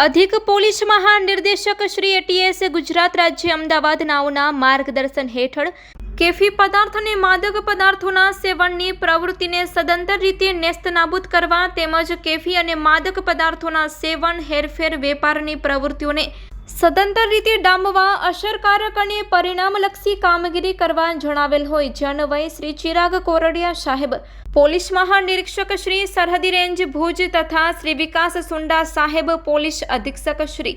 અધિક પોલીસ મહાનિર્દેશક શ્રી એટીએસ ગુજરાત રાજ્ય અમદાવાદ નાઓના માર્ગદર્શન હેઠળ કેફી પદાર્થ અને માદક પદાર્થોના સેવનની પ્રવૃત્તિને સદંતર રીતે નેસ્તનાબૂદ કરવા તેમજ કેફી અને માદક પદાર્થોના સેવન, હેરફેર, વેપારની પ્રવૃત્તિઓને સદંતર રીતે ડામવા અસરકારક અને પરિણામલક્ષી કામગીરી કરવા જણાવેલ હોય જે અન્વયે શ્રી ચિરાગ કોરડિયા સાહેબ, પોલીસ મહાનિરીક્ષક શ્રી સરહદી રેન્જ ભુજ તથા શ્રી વિકાસ સુંડા સાહેબ, પોલીસ અધિક્ષક શ્રી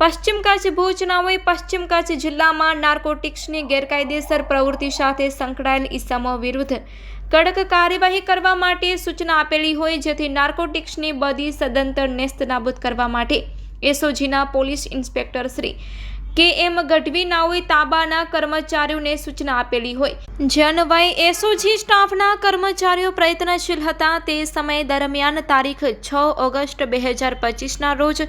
પશ્ચિમ કચ્છ ભુજ નાઓએ પશ્ચિમ કચ્છ જિલ્લામાં નાર્કોટિક્સની ગેરકાયદેસર પ્રવૃત્તિ સાથે સંકળાયેલ ઇસમો વિરુદ્ધ કડક કાર્યવાહી કરવા માટે સૂચના આપેલી હોય જેથી નાર્કોટિક્સની બધી સદંતર નેસ્તનાબૂદ કરવા માટે એસઓજીના પોલીસ ઇન્સ્પેક્ટર શ્રી કે એમ ગઢવી નાઓએ તાબાના કર્મચારીઓને સૂચના આપેલી હોય. જે અન્વયે એસઓજી સ્ટાફના કર્મચારીઓ પ્રયત્નશીલ હતા તે સમય દરમિયાન તારીખ છ ઓગસ્ટ બે હજાર પચીસના રોજ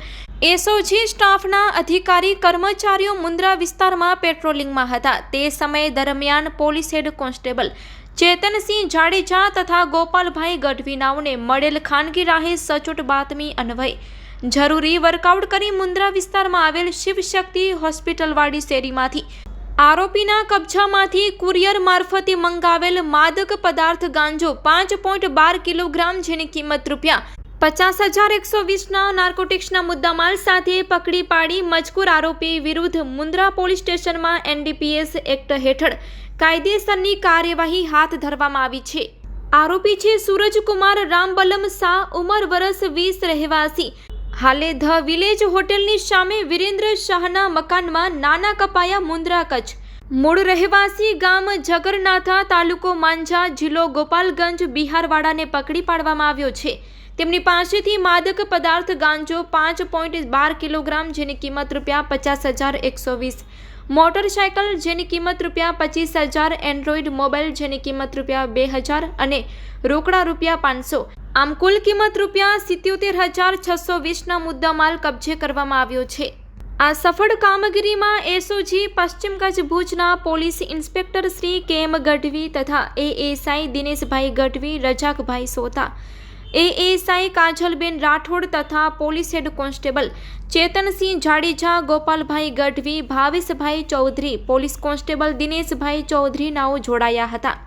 એસઓજી સ્ટાફના અધિકારી કર્મચારીઓ મુન્દ્રા વિસ્તારમાં પેટ્રોલિંગમાં હતા. તે સમય દરમિયાન police head constable Chetansinh Jadeja તથા ગોપાલભાઈ ગઢવીનાઓને મળેલ ખાનગી રાહે સચોટ બાતમી અન્વયે. જરૂરી વર્કઆઉટ કરી મુન્દ્રા વિસ્તારમાં આવેલ શિવશક્તિ હોસ્પિટલવાળી શેરીમાંથી આરોપીના કબજામાંથી કુરિયર મારફતે મંગાવેલ માદક પદાર્થ ગાંજો પાંચ પોઈન્ટ બાર કિલોગ્રામ જેની કિંમત રૂપિયા પચાસ હજાર એકસો વીસના નાર્કોટિક્સના મુદ્દામાલ સાથે પકડી પાડી મજકૂર આરોપી વિરુદ્ધ મુન્દ્રા પોલીસ સ્ટેશનમાં એનડીપીએસ એક્ટ હેઠળ કાયદેસરની કાર્યવાહી હાથ ધરવામાં આવી છે. આરોપી છે સૂરજકુમાર રામબલમ શાહ, ઉંમર વરસ વીસ રહેવાસી. હાલે ધ વિલેજ હોટેલની સામે વિરેન્દ્ર શાહના મકાનમાં નાના કપાયા મુન્દ્રા કચ્છ. મૂળ રહેવાસી ગામ જગરનાથા તાલુકો માંઝા જિલ્લો ગોપાલગંજ બિહારવાડાને પકડી પાડવામાં આવ્યો છે. તેમની પાસેથી માદક પદાર્થ ગાંજો પાંચ પોઈન્ટ બાર કિલોગ્રામ જેની કિંમત રૂપિયા પચાસ હજાર એકસો વીસ. મોટરસાયકલ જેની કિંમત રૂપિયા પચીસ હજાર એન્ડ્રોઈડ મોબાઈલ જેની કિંમત રૂપિયા બે હજાર અને રોકડા રૂપિયા પાંચસો. આમ કુલ કિંમત રૂપિયા સિત્યોતેર હજાર છસો વીસના મુદ્દામાલ કબજે કરવામાં આવ્યો છે. આ સફળ કામગીરીમાં એસઓજી, પશ્ચિમ કચ્છ ભુજના પોલીસ ઇન્સ્પેક્ટર શ્રી કે એમ ગઢવી તથા એએસઆઈ દિનેશભાઈ ગઢવી, રજાકભાઈ સોતા. એએસઆઈ કાજલબેન રાઠોડ તથા police head constable Chetansinh Jadeja, Gopalbhai Gadhvi, Bhaveshbhai Chaudhari, police constable Dineshbhai ચૌધરીનાઓ જોડાયા હતા.